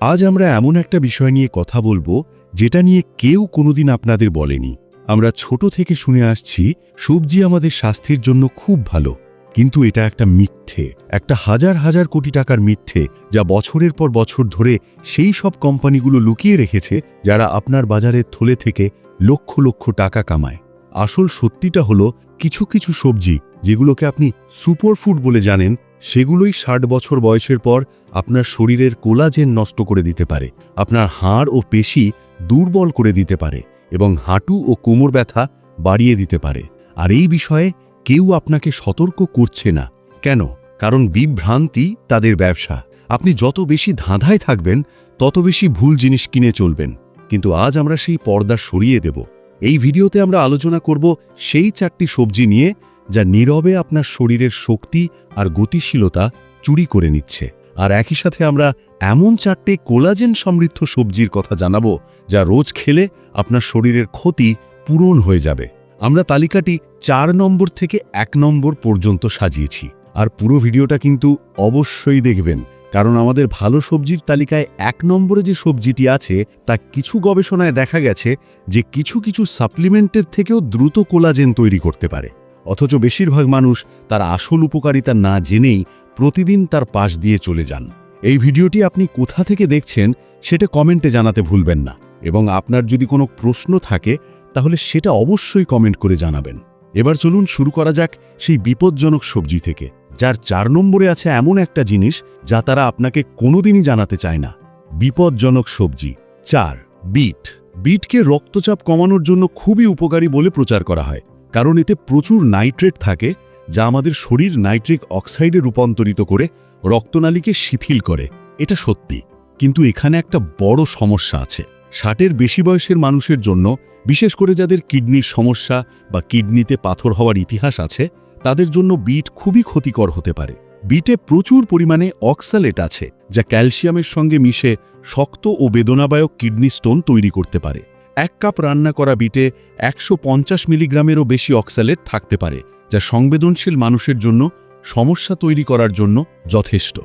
আজ আমরা এমন একটা বিষয় নিয়ে কথা বলব, যেটা নিয়ে কেউ কোনোদিন আপনাদের বলেনি। আমরা ছোট থেকে শুনে আসছি, সবজি আমাদের স্বাস্থ্যের জন্য খুব ভালো। কিন্তু এটা একটা মিথ্যে, একটা হাজার হাজার কোটি টাকার মিথ্যে, যা বছরের পর বছর ধরে সেই সব কোম্পানিগুলো লুকিয়ে রেখেছে, যারা আপনার বাজারের থলে থেকে লক্ষ লক্ষ টাকা কামায়। আসল সত্যিটা হলো, কিছু কিছু সবজি, যেগুলোকে আপনি সুপারফুড বলে জানেন সেগুলোই ষাট বছর বয়সের পর আপনার শরীরের কোলাজেন নষ্ট করে দিতে পারে, আপনার হাড় ও পেশি দুর্বল করে দিতে পারে এবং হাঁটু ও কোমর ব্যথা বাড়িয়ে দিতে পারে। আর এই বিষয়ে কেউ আপনাকে সতর্ক করছে না। কেন? কারণ বিভ্রান্তি তাদের ব্যবসা। আপনি যত বেশি ধাঁধায় থাকবেন, তত বেশি ভুল জিনিস কিনে চলবেন। কিন্তু আজ আমরা সেই পর্দা সরিয়ে দেব। এই ভিডিওতে আমরা আলোচনা করব সেই চারটি সবজি নিয়ে যা নীরবে আপনার শরীরের শক্তি আর গতিশীলতা চুরি করে নিচ্ছে। আর একই সাথে আমরা এমন চারটে কোলাজেন সমৃদ্ধ সবজির কথা জানাব যা রোজ খেলে আপনার শরীরের ক্ষতি পূরণ হয়ে যাবে। আমরা তালিকাটি চার নম্বর থেকে এক নম্বর পর্যন্ত সাজিয়েছি। আর পুরো ভিডিওটা কিন্তু অবশ্যই দেখবেন, কারণ আমাদের ভালো সবজির তালিকায় এক নম্বরে যে সবজিটি আছে, তা কিছু গবেষণায় দেখা গেছে যে কিছু কিছু সাপ্লিমেন্টের থেকেও দ্রুত কোলাজেন তৈরি করতে পারে। অথচ বেশিরভাগ মানুষ তার আসল উপকারিতা না জেনেই প্রতিদিন তার পাশ দিয়ে চলে যান। এই ভিডিওটি আপনি কোথা থেকে দেখছেন সেটা কমেন্টে জানাতে ভুলবেন না এবং আপনার যদি কোনো প্রশ্ন থাকে, তাহলে সেটা অবশ্যই কমেন্ট করে জানাবেন। এবার চলুন শুরু করা যাক সেই বিপজ্জনক সবজি থেকে, যার চার নম্বরে আছে এমন একটা জিনিস যা তারা আপনাকে কোনোদিনই জানাতে চায় না। বিপজ্জনক সবজি চার, বিট। বিটকে রক্তচাপ কমানোর জন্য খুবই উপকারী বলে প্রচার করা হয়। কারণ এতে প্রচুর নাইট্রেট থাকে, যা আমাদের শরীর নাইট্রিক অক্সাইডে রূপান্তরিত করে রক্তনালীকে শিথিল করে। এটা সত্যি, কিন্তু এখানে একটা বড় সমস্যা আছে। ষাটের বেশি বয়সের মানুষের জন্য, বিশেষ করে যাদের কিডনির সমস্যা বা কিডনিতে পাথর হওয়ার ইতিহাস আছে, তাদের জন্য বিট খুবই ক্ষতিকর হতে পারে। বিটে প্রচুর পরিমাণে অক্সালেট আছে, যা ক্যালসিয়ামের সঙ্গে মিশে শক্ত ও বেদনাবায়ক কিডনি স্টোন তৈরি করতে পারে। এক কাপ রান্না করা বিটে একশো পঞ্চাশ মিলিগ্রামেরও বেশি অক্সালেট থাকতে পারে, যা সংবেদনশীল মানুষের জন্য, সমস্যা তৈরি করার জন্য যথেষ্ট।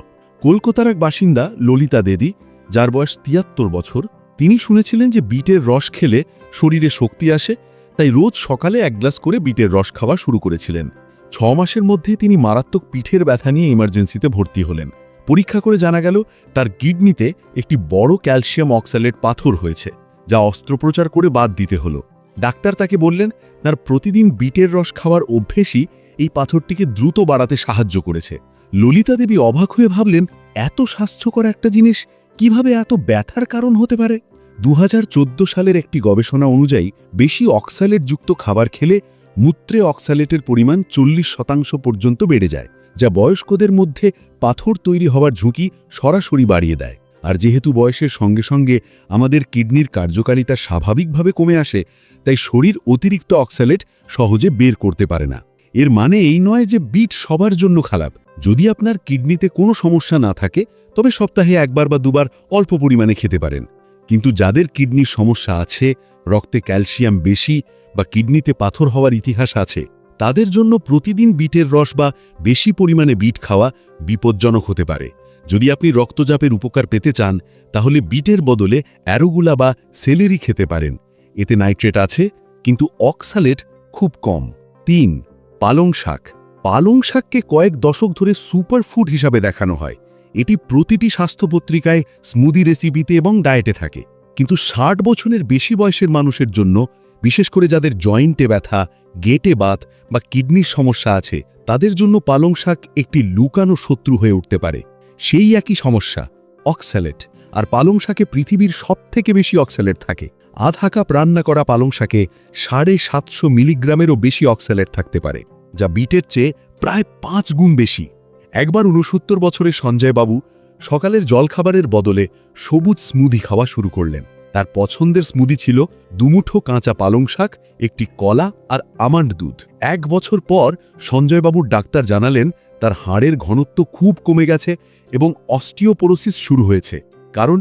কলকাতার এক বাসিন্দা, ললিতা দেদি যার বয়স তিয়াত্তর বছর, তিনি শুনেছিলেন যে বিটের রস খেলে শরীরে শক্তি আসে, তাই রোজ সকালে এক গ্লাস করে বিটের রস খাওয়া শুরু করেছিলেন। ছ মাসের মধ্যে তিনি মারাত্মক পিঠের ব্যথা নিয়ে ইমার্জেন্সিতে ভর্তি হলেন। পরীক্ষা করে জানা গেল, তার কিডনিতে একটি বড় ক্যালসিয়াম অক্সালেট পাথর হয়েছে। যা অস্ত্রোপচার করে বাদ দিতে হলো। ডাক্তার তাকে বললেন, তার প্রতিদিন বিটের রস খাওয়ার অভ্যেসই এই পাথরটিকে দ্রুত বাড়াতে সাহায্য করেছে। ললিতা দেবী অবাক হয়ে ভাবলেন, এত স্বাস্থ্যকর একটা জিনিস কীভাবে এত ব্যথার কারণ হতে পারে? দু হাজার চোদ্দ সালের একটি গবেষণা অনুযায়ী, বেশি অক্সালেটযুক্ত খাবার খেলে মূত্রে অক্সালেটের পরিমাণ চল্লিশ শতাংশ পর্যন্ত বেড়ে যায়, যা বয়স্কদের মধ্যে পাথর তৈরি হওয়ার ঝুঁকি সরাসরি বাড়িয়ে দেয়। আর যেহেতু বয়সের সঙ্গে সঙ্গে আমাদের কিডনির কার্যকারিতা স্বাভাবিকভাবে কমে আসে, তাই শরীর অতিরিক্ত অক্সালেট সহজে বের করতে পারে না। এর মানে এই নয় যে বিট সবার জন্য খারাপ। যদি আপনার কিডনিতে কোনো সমস্যা না থাকে, তবে সপ্তাহে একবার বা দুবার অল্প পরিমাণে খেতে পারেন। কিন্তু যাদের কিডনির সমস্যা আছে, রক্তে ক্যালসিয়াম বেশি বা কিডনিতে পাথর হওয়ার ইতিহাস আছে, তাদের জন্য প্রতিদিন বিটের রস বা বেশি পরিমাণে বিট খাওয়া বিপজ্জনক হতে পারে। যদি আপনি রক্তচাপের উপকার পেতে চান, তাহলে বিটের বদলে অ্যারোগুলা বা সেলেরি খেতে পারেন। এতে নাইট্রেট আছে, কিন্তু অক্সালেট খুব কম। তিন, পালং শাক। পালং শাককে কয়েক দশক ধরে সুপারফুড হিসাবে দেখানো হয়। এটি প্রতিটি স্বাস্থ্য পত্রিকায়, স্মুদি রেসিপিতে এবং ডায়েটে থাকে। কিন্তু ষাট বছরের বেশি বয়সের মানুষের জন্য, বিশেষ করে যাদের জয়েন্টে ব্যথা, গেটে বাত বা কিডনির সমস্যা আছে, তাদের জন্য পালং শাক একটি লুকানো শত্রু হয়ে উঠতে পারে। সেই একই সমস্যা অক্সালেট আর পালং শাকে পৃথিবীর সবথেকে বেশি অক্সালেট থাকে। আধা কাপ রান্না করা পালং শাকে সাড়ে সাতশো মিলিগ্রামেরও বেশি অক্সালেট থাকতে পারে, যা বিটের চেয়ে প্রায় পাঁচ গুণ বেশি। একবার উনসত্তর বছরের সঞ্জয় বাবু সকালের জলখাবারের বদলে সবুজ স্মুদি খাওয়া শুরু করলেন। তার পছন্দের স্মুদি ছিল দুমুঠো কাঁচা পালং শাক, একটি কলা আর আমান্ড দুধ। এক বছর পর সঞ্জয়বাবুর ডাক্তার জানালেন, তার হাড়ের ঘনত্ব খুব কমে গেছে এবং অস্টিওপোরোসিস শুরু হয়েছে, কারণ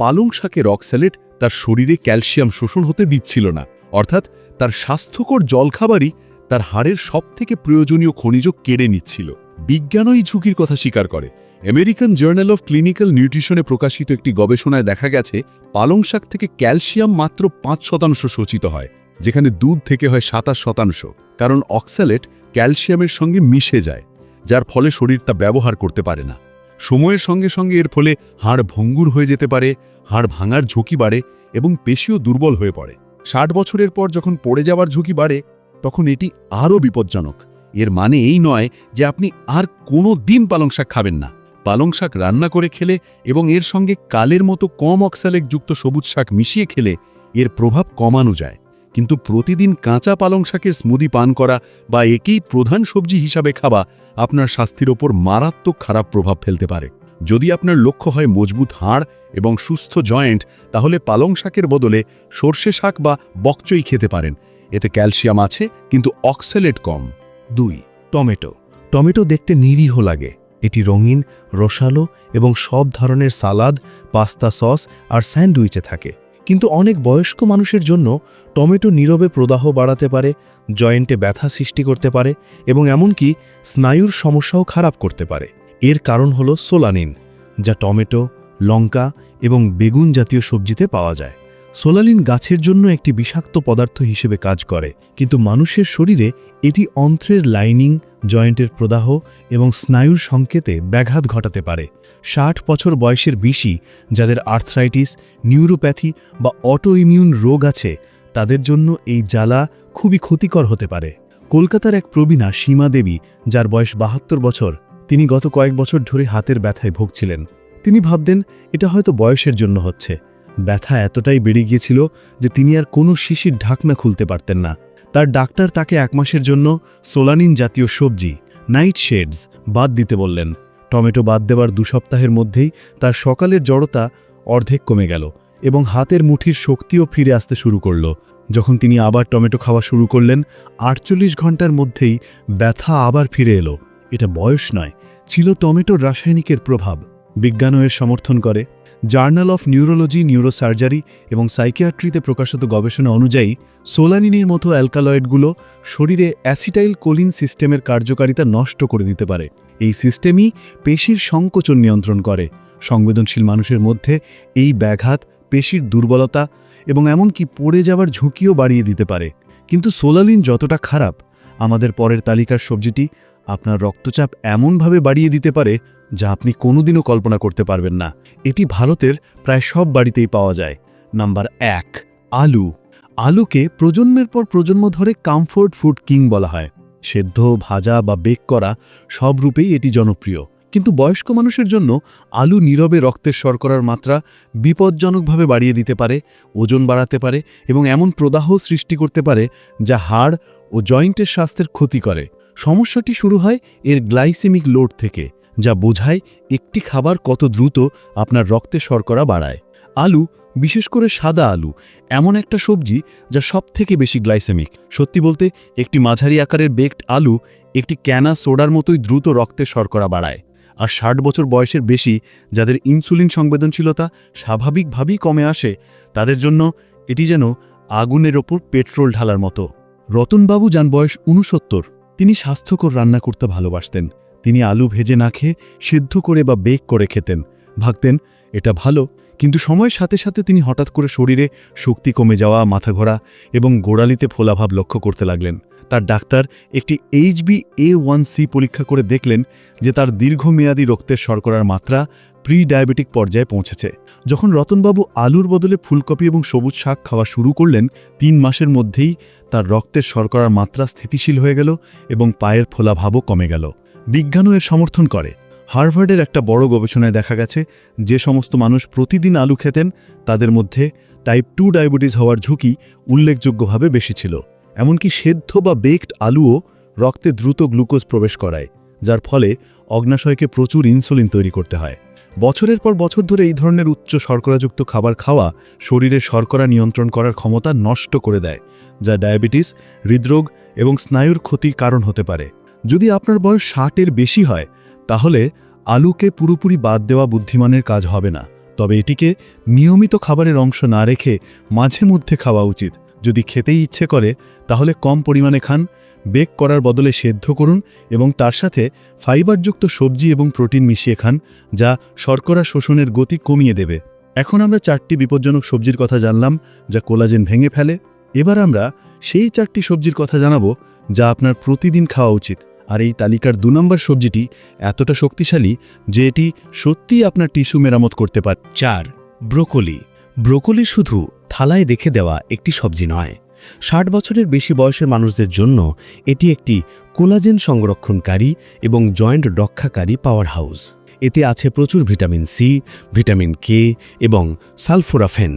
পালং শাকের অক্সালেট তার শরীরে ক্যালসিয়াম শোষণ হতে দিচ্ছিল না, অর্থাৎ তার স্বাস্থ্যকর জলখাবারই তার হাড়ের সবথেকে প্রয়োজনীয় খনিজ কেড়ে নিচ্ছিল। বিজ্ঞানও এই ঝুঁকির কথা স্বীকার করে। আমেরিকান জার্নাল অফ ক্লিনিক্যাল নিউট্রিশনে প্রকাশিত একটি গবেষণায় দেখা গেছে, পালং শাক থেকে ক্যালসিয়াম মাত্র পাঁচ শতাংশ শোষিত হয়, যেখানে দুধ থেকে হয় সাতাশ শতাংশ, কারণ অক্সালেট ক্যালসিয়ামের সঙ্গে মিশে যায়, যার ফলে শরীর তা ব্যবহার করতে পারে না। সময়ের সঙ্গে সঙ্গে এর ফলে হাড় ভঙ্গুর হয়ে যেতে পারে, হাড় ভাঙার ঝুঁকি বাড়ে এবং পেশিও দুর্বল হয়ে পড়ে। ষাট বছরের পর যখন পড়ে যাওয়ার ঝুঁকি বাড়ে, তখন এটি আরও বিপজ্জনক। এর মানে এই নয় যে আপনি আর কোনো দিন পালং শাক খাবেন না। পালং শাক রান্না করে খেলে এবং এর সঙ্গে কালের মতো কম অক্সালেট যুক্ত সবুজ শাক মিশিয়ে খেলে এর প্রভাব কমানো যায়। কিন্তু প্রতিদিন কাঁচা পালং শাকের স্মুদি পান করা বা একেই প্রধান সবজি হিসাবে খাওয়া আপনার স্বাস্থ্যের ওপর মারাত্মক খারাপ প্রভাব ফেলতে পারে। যদি আপনার লক্ষ্য হয় মজবুত হাড় এবং সুস্থ জয়েন্ট, তাহলে পালং শাকের বদলে সর্ষে শাক বা বকচই খেতে পারেন। এতে ক্যালসিয়াম আছে, কিন্তু অক্সালেট কম। দুই, টমেটো। টমেটো দেখতে নিরীহ লাগে। এটি রঙিন, রসালো এবং সব ধরনের সালাদ, পাস্তা সস আর স্যান্ডউইচে থাকে। কিন্তু অনেক বয়স্ক মানুষের জন্য টমেটো নীরবে প্রদাহ বাড়াতে পারে, জয়েন্টে ব্যথা সৃষ্টি করতে পারে এবং এমনকি স্নায়ুর সমস্যাও খারাপ করতে পারে। এর কারণ হল সোলানিন, যা টমেটো, লঙ্কা এবং বেগুন জাতীয় সবজিতে পাওয়া যায়। সোলালিন গাছের জন্য একটি বিষাক্ত পদার্থ হিসেবে কাজ করে, কিন্তু মানুষের শরীরে এটি অন্ত্রের লাইনিং, জয়েন্টের প্রদাহ এবং স্নায়ুর সংকেতে ব্যাঘাত ঘটাতে পারে। ষাট বছর বয়সের বেশি, যাদের আর্থ্রাইটিস, নিউরোপ্যাথি বা অটো ইমিউন রোগ আছে, তাদের জন্য এই জ্বালা খুবই ক্ষতিকর হতে পারে। কলকাতার এক প্রবীণা, সীমা দেবী, যার বয়স বাহাত্তর বছর, তিনি গত কয়েক বছর ধরে হাতের ব্যথায় ভুগছিলেন। তিনি ভাবতেন, এটা হয়তো বয়সের জন্য হচ্ছে। ব্যথা এতটাই বেড়ে গিয়েছিল যে তিনি আর কোনো শিশির ঢাকনা খুলতে পারতেন না। তার ডাক্তার তাকে এক মাসের জন্য সোলানিন জাতীয় সবজি, নাইট শেডস, বাদ দিতে বললেন। টমেটো বাদ দেওয়ার দু সপ্তাহের মধ্যেই তার সকালের জড়তা অর্ধেক কমে গেল এবং হাতের মুঠির শক্তিও ফিরে আসতে শুরু করল। যখন তিনি আবার টমেটো খাওয়া শুরু করলেন, আটচল্লিশ ঘণ্টার মধ্যেই ব্যথা আবার ফিরে এলো। এটা বয়স নয়, ছিল টমেটোর রাসায়নিকের প্রভাব। বিজ্ঞানও এর সমর্থন করে। জার্নাল অফ নিউরোলজি, নিউরোসার্জারি এবং সাইকিয়াট্রিতে প্রকাশিত গবেষণা অনুযায়ী, সোলানিনের মতো অ্যালকালয়েডগুলো শরীরে অ্যাসিটাইল কোলিন সিস্টেমের কার্যকারিতা নষ্ট করে দিতে পারে। এই সিস্টেমই পেশির সংকোচন নিয়ন্ত্রণ করে। সংবেদনশীল মানুষের মধ্যে এই ব্যাঘাত পেশির দুর্বলতা এবং এমনকি পড়ে যাওয়ার ঝুঁকিও বাড়িয়ে দিতে পারে। কিন্তু সোলালিন যতটা খারাপ, আমাদের পরের তালিকার সবজিটি আপনার রক্তচাপ এমনভাবে বাড়িয়ে দিতে পারে যা আপনি কোনোদিনও কল্পনা করতে পারবেন না। এটি ভারতের প্রায় সব বাড়িতেই পাওয়া যায়। নাম্বার এক, আলু। আলুকে প্রজন্মের পর প্রজন্ম ধরে কমফোর্ট ফুড কিং বলা হয়। সেদ্ধ, ভাজা বা বেক করা সব রূপেই এটি জনপ্রিয়। কিন্তু বয়স্ক মানুষের জন্য আলু নীরবে রক্তের শর্করার মাত্রা বিপজ্জনকভাবে বাড়িয়ে দিতে পারে, ওজন বাড়াতে পারে এবং এমন প্রদাহ সৃষ্টি করতে পারে যা হাড় ও জয়েন্টের স্বাস্থ্যের ক্ষতি করে। সমস্যাটি শুরু হয় এর গ্লাইসেমিক লোড থেকে। যা বোঝায় একটি খাবার কত দ্রুত আপনার রক্তে শর্করা বাড়ায়। আলু, বিশেষ করে সাদা আলু, এমন একটা সবজি যা সবথেকে বেশি গ্লাইসেমিক। সত্যি বলতে, একটি মাঝারি আকারের বেকড আলু একটি ক্যানা সোডার মতোই দ্রুত রক্তে শর্করা বাড়ায়। আর ষাট বছর বয়সের বেশি, যাদের ইনসুলিন সংবেদনশীলতা স্বাভাবিকভাবেই কমে আসে, তাদের জন্য এটি যেন আগুনের ওপর পেট্রোল ঢালার মতো। রতনবাবু যান বয়স উনসত্তর তিনি স্বাস্থ্যকর রান্না করতে ভালোবাসতেন। তিনি আলু ভেজে না খেয়ে সিদ্ধ করে বা বেক করে খেতেন। ভাবতেন, এটা ভালো। কিন্তু সময়ের সাথে সাথে তিনি হঠাৎ করে শরীরে শক্তি কমে যাওয়া, মাথা ঘোরা এবং গোড়ালিতে ফোলাভাব লক্ষ্য করতে লাগলেন। তার ডাক্তার একটি এইচবি এ ওয়ান সি পরীক্ষা করে দেখলেন যে তার দীর্ঘমেয়াদী রক্তের শর্করার মাত্রা প্রি ডায়াবেটিক পর্যায়ে পৌঁছেছে। যখন রতনবাবু আলুর বদলে ফুলকপি এবং সবুজ শাক খাওয়া শুরু করলেন, তিন মাসের মধ্যেই তার রক্তের শর্করার মাত্রা স্থিতিশীল হয়ে গেল এবং পায়ের ফোলাভাবও কমে গেল। বিজ্ঞানও এর সমর্থন করে। হার্ভার্ডের একটা বড় গবেষণায় দেখা গেছে, যে সমস্ত মানুষ প্রতিদিন আলু খেতেন, তাদের মধ্যে টাইপ টু ডায়াবেটিস হওয়ার ঝুঁকি উল্লেখযোগ্যভাবে বেশি ছিল। এমনকি সেদ্ধ বা বেকড আলুও রক্তে দ্রুত গ্লুকোজ প্রবেশ করায়, যার ফলে অগ্নাশয়কে প্রচুর ইনসুলিন তৈরি করতে হয়। বছরের পর বছর ধরে এই ধরনের উচ্চ শর্করাযুক্ত খাবার খাওয়া শরীরে শর্করা নিয়ন্ত্রণ করার ক্ষমতা নষ্ট করে দেয়, যা ডায়াবেটিস হৃদরোগ এবং স্নায়ুর ক্ষতির কারণ হতে পারে। যদি আপনার বয়স ষাটের বেশি হয়, তাহলে আলুকে পুরোপুরি বাদ দেওয়া বুদ্ধিমানের কাজ হবে না। তবে এটিকে নিয়মিত খাবারের অংশ না রেখে মাঝে মধ্যে খাওয়া উচিত। যদি খেতেই ইচ্ছে করে, তাহলে কম পরিমাণে খান, বেক করার বদলে সেদ্ধ করুন এবং তার সাথে ফাইবারযুক্ত সবজি এবং প্রোটিন মিশিয়ে খান, যা শর্করা শোষণের গতি কমিয়ে দেবে। এখন আমরা চারটি বিপজ্জনক সবজির কথা জানলাম, যা কোলাজেন ভেঙে ফেলে। এবার আমরা সেই চারটি সবজির কথা জানাব, যা আপনার প্রতিদিন খাওয়া উচিত। আর এই তালিকার দু নম্বর সবজিটি এতটা শক্তিশালী যে এটি সত্যিই আপনার টিস্যু মেরামত করতে পারে চার, ব্রোকলি। ব্রোকলি শুধু থালায় রেখে দেওয়া একটি সবজি নয়। ষাট বছরের বেশি বয়সের মানুষদের জন্য এটি একটি কোলাজেন সংরক্ষণকারী এবং জয়েন্ট রক্ষাকারী পাওয়ার হাউস। এতে আছে প্রচুর ভিটামিন সি, ভিটামিন কে এবং সালফোরাফেন,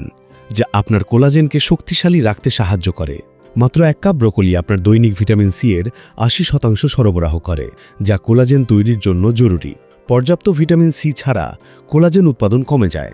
যা আপনার কোলাজেনকে শক্তিশালী রাখতে সাহায্য করে। মাত্র এক কাপ ব্রোকলি আপনার দৈনিক ভিটামিন সি এর আশি শতাংশ সরবরাহ করে, যা কোলাজেন তৈরির জন্য জরুরি। পর্যাপ্ত ভিটামিন সি ছাড়া কোলাজেন উৎপাদন কমে যায়।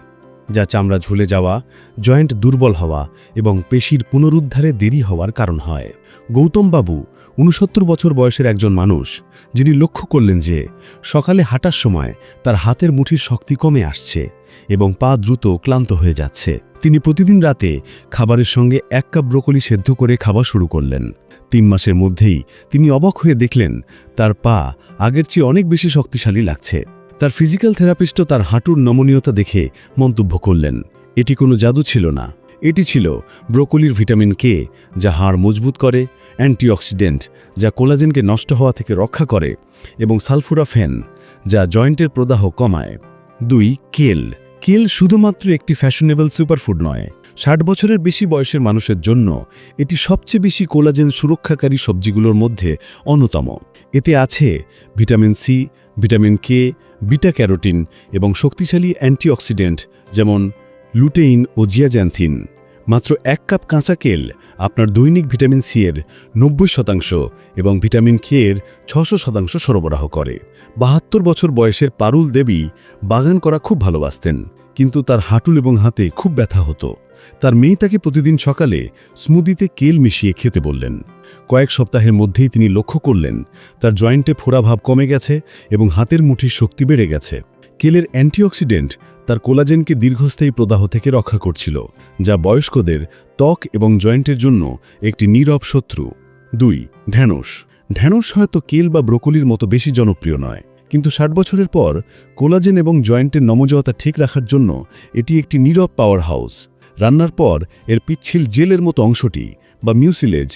যা চামড়া ঝুলে যাওয়া, জয়েন্ট দুর্বল হওয়া এবং পেশির পুনরুদ্ধারে দেরি হওয়ার কারণ হয়। গৌতম বাবু উনসত্তর বছর বয়সের একজন মানুষ, যিনি লক্ষ্য করলেন যে সকালে হাঁটার সময় তার হাতের মুঠির শক্তি কমে আসছে এবং পা দ্রুত ক্লান্ত হয়ে যাচ্ছে। তিনি প্রতিদিন রাতে খাবারের সঙ্গে এক কাপ ব্রোকলি সেদ্ধ করে খাওয়া শুরু করলেন। তিন মাসের মধ্যেই তিনি অবাক হয়ে দেখলেন, তার পা আগের চেয়ে অনেক বেশি শক্তিশালী লাগছে। তার ফিজিক্যাল থেরাপিস্টও তার হাঁটুর নমনীয়তা দেখে মন্তব্য করলেন, এটি কোনো জাদু ছিল না। এটি ছিল ব্রোকলির ভিটামিন কে, যা হাড় মজবুত করে, অ্যান্টিঅক্সিডেন্ট, যা কোলাজেনকে নষ্ট হওয়া থেকে রক্ষা করে, এবং সালফুরাফেন, যা জয়েন্টের প্রদাহ কমায়। দুই, কেল। কেল শুধুমাত্র একটি ফ্যাশনেবল সুপারফুড নয়। ষাট বছরের বেশি বয়সের মানুষের জন্য এটি সবচেয়ে বেশি কোলাজেন সুরক্ষাকারী সবজিগুলোর মধ্যে অন্যতম। এতে আছে vitamin C vitamin K beta carotene এবং শক্তিশালী অ্যান্টিঅক্সিডেন্ট, যেমন লুটেইন ও জিয়াজ্যান্থিন। মাত্র এক কাপ কাঁচা কেল, আপনার দৈনিক ভিটামিন সি এর নব্বই শতাংশ এবং ভিটামিন কে এর ছশো শতাংশ সরবরাহ করে। বাহাত্তর বছর বয়সের পারুল দেবী বাগান করা খুব ভালোবাসতেন, কিন্তু তার হাঁটুল এবং হাতে খুব ব্যথা হতো। তার মেয়ে তাকে প্রতিদিন সকালে স্মুদিতে কেল মিশিয়ে খেতে বললেন। কয়েক সপ্তাহের মধ্যেই তিনি লক্ষ্য করলেন, তার জয়েন্টে ফোড়া ভাব কমে গেছে এবং হাতের মুঠির শক্তি বেড়ে গেছে। কেলের অ্যান্টিঅক্সিডেন্ট তার কোলাজেনকে দীর্ঘস্থায়ী প্রদাহ থেকে রক্ষা করছিল, যা বয়স্কদের ত্বক এবং জয়েন্টের জন্য একটি নীরব শত্রু। দুই, ঢ্যাঁড়স। ঢ্যাঁড়স হয়তো কেল বা ব্রোকলির মতো বেশি জনপ্রিয় নয়, কিন্তু ষাট বছরের পর কোলাজেন এবং জয়েন্টের নমজতা ঠিক রাখার জন্য এটি একটি নীরব পাওয়ার হাউস রান্নার পর এর পিচ্ছিল জেলের মতো অংশটি বা মিউসিলেজ,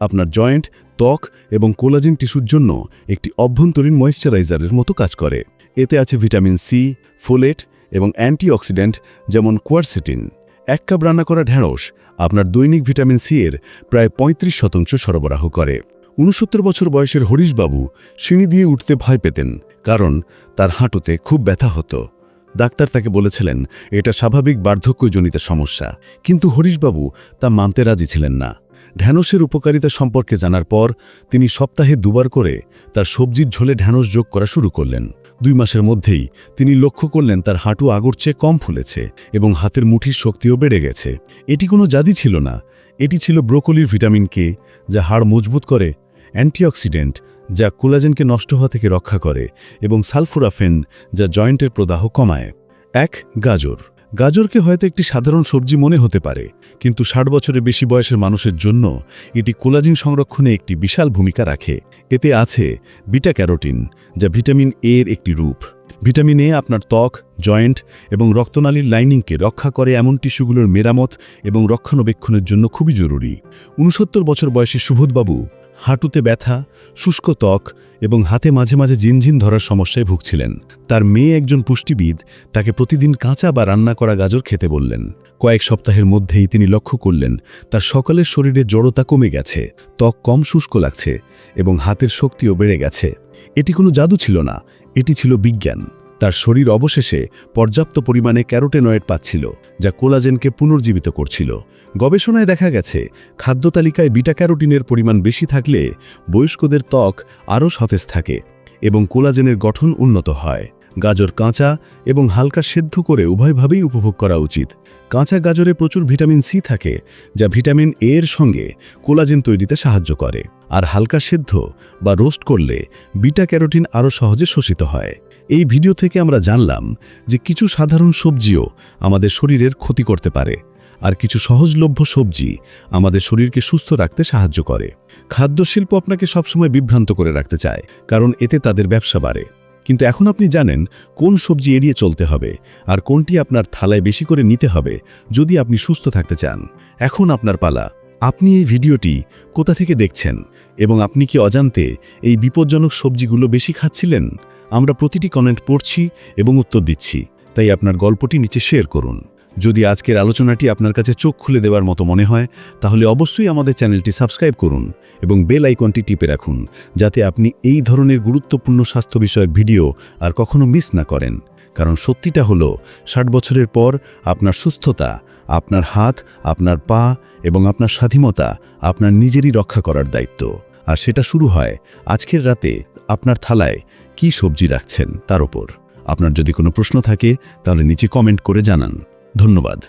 আপনার জয়েন্ট, ত্বক এবং কোলাজেন টিস্যুর জন্য একটি অভ্যন্তরীণ ময়েশ্চারাইজারের মতো কাজ করে। এতে আছে ভিটামিন সি, ফোলেট এবং অ্যান্টিঅক্সিডেন্ট যেমন কোয়ারসিটিন। এক কাপ রান্না করা ঢেঁড়স আপনার দৈনিক ভিটামিন সি এর প্রায় ৩৫ শতাংশ সরবরাহ করে। উনসত্তর বছর বয়সের হরিশবাবু সিঁড়ি দিয়ে উঠতে ভয় পেতেন, কারণ তার হাঁটুতে খুব ব্যথা হতো। ডাক্তার তাকে বলেছিলেন, এটা স্বাভাবিক বার্ধক্যজনিত সমস্যা। কিন্তু হরিশবাবু তা মানতে রাজি ছিলেন না। ঢ্যাঁড়সের উপকারিতা সম্পর্কে জানার পর তিনি সপ্তাহে দুবার করে তার সবজির ঝোলে ঢ্যাঁড়স যোগ করা শুরু করলেন। দুই মাসের মধ্যেই তিনি লক্ষ্য করলেন তার হাঁটু আগর চেয়ে কম ফুলেছে এবং হাতের মুঠির শক্তিও বেড়ে গেছে। এটি কোনো জাদি ছিল না। এটি ছিল ব্রোকলির ভিটামিন কে, যা হাড় মজবুত করে, অ্যান্টিঅক্সিডেন্ট যা কোলাজেনকে নষ্ট হওয়া থেকে রক্ষা করে এবং সালফুরাফেন যা জয়েন্টের প্রদাহ কমায়। এক, গাজর। গাজরকে হয়তো একটি সাধারণ সবজি মনে হতে পারে, কিন্তু ষাট বছরের বেশি বয়সের মানুষের জন্য এটি কোলাজিন সংরক্ষণে একটি বিশাল ভূমিকা রাখে। এতে আছে বিটা ক্যারোটিন যা ভিটামিন এ এর একটি রূপ। ভিটামিন এ আপনার ত্বক, জয়েন্ট এবং রক্তনালীর লাইনিংকে রক্ষা করে এমন টিস্যুগুলোর মেরামত এবং রক্ষণাবেক্ষণের জন্য খুবই জরুরি। উনসত্তর বছর বয়সী সুবোধবাবু হাঁটুতে ব্যথা, শুষ্ক ত্বক এবং হাতে মাঝে মাঝে জিনঝিন ধরার সমস্যায় ভুগছিলেন। তার মেয়ে একজন পুষ্টিবিদ, তাকে প্রতিদিন কাঁচা বা রান্না করা গাজর খেতে বললেন। কয়েক সপ্তাহের মধ্যেই তিনি লক্ষ্য করলেন, তার সকালের শরীরে জড়তা কমে গেছে, ত্বক কম শুষ্ক লাগছে এবং হাতের শক্তিও বেড়ে গেছে। এটি কোনো জাদু ছিল না, এটি ছিল বিজ্ঞান। তার শরীর অবশেষে পর্যাপ্ত পরিমাণে ক্যারোটেনয়েড পাচ্ছিল, যা কোলাজেনকে পুনর্জীবিত করছিল। গবেষণায় দেখা গেছে, খাদ্য তালিকায় বিটা ক্যারোটিনের পরিমাণ বেশি থাকলে বয়স্কদের ত্বক আরও সতেজ থাকে এবং কোলাজেনের গঠন উন্নত হয়। গাজর কাঁচা এবং হালকা সেদ্ধ করে উভয়ভাবেই উপভোগ করা উচিত। কাঁচা গাজরে প্রচুর ভিটামিন সি থাকে, যা ভিটামিন এ এর সঙ্গে কোলাজেন তৈরিতে সাহায্য করে। আর হালকা সেদ্ধ বা রোস্ট করলে বিটা ক্যারোটিন আরও সহজে শোষিত হয়। এই ভিডিও থেকে আমরা জানলাম যে কিছু সাধারণ সবজিও আমাদের শরীরের ক্ষতি করতে পারে আর কিছু সহজলভ্য সবজি আমাদের শরীরকে সুস্থ রাখতে সাহায্য করে। খাদ্যশিল্প আপনাকে সবসময় বিভ্রান্ত করে রাখতে চায়, কারণ এতে তাদের ব্যবসা বাড়ে। কিন্তু এখন আপনি জানেন কোন সবজি এড়িয়ে চলতে হবে আর কোনটি আপনার থালায় বেশি করে নিতে হবে যদি আপনি সুস্থ থাকতে চান। এখন আপনার পালা। আপনি এই ভিডিওটি কোথা থেকে দেখছেন এবং আপনি কি অজান্তে এই বিপজ্জনক সবজিগুলো বেশি খাচ্ছিলেন? আমরা প্রতিটি কমেন্ট পড়ছি এবং উত্তর দিচ্ছি, তাই আপনার গল্পটি নিচে শেয়ার করুন। যদি আজকের আলোচনাটি আপনার কাছে চোখ খুলে দেওয়ার মতো মনে হয়, তাহলে অবশ্যই আমাদের চ্যানেলটি সাবস্ক্রাইব করুন এবং বেল আইকনটি টিপে রাখুন, যাতে আপনি এই ধরনের গুরুত্বপূর্ণ স্বাস্থ্য বিষয়ক ভিডিও আর কখনো মিস না করেন। কারণ সত্যিটা হলো, ষাট বছরের পর আপনার সুস্থতা, আপনার হাত, আপনার পা এবং আপনার স্বাধীনতা আপনার নিজেরই রক্ষা করার দায়িত্ব। আর সেটা শুরু হয় আজকের রাতে আপনার থালায় কি সবজি রাখছেন তার ওপর। আপনার যদি কোনো প্রশ্ন থাকে, তাহলে নিচে কমেন্ট করে জানান। ধন্যবাদ।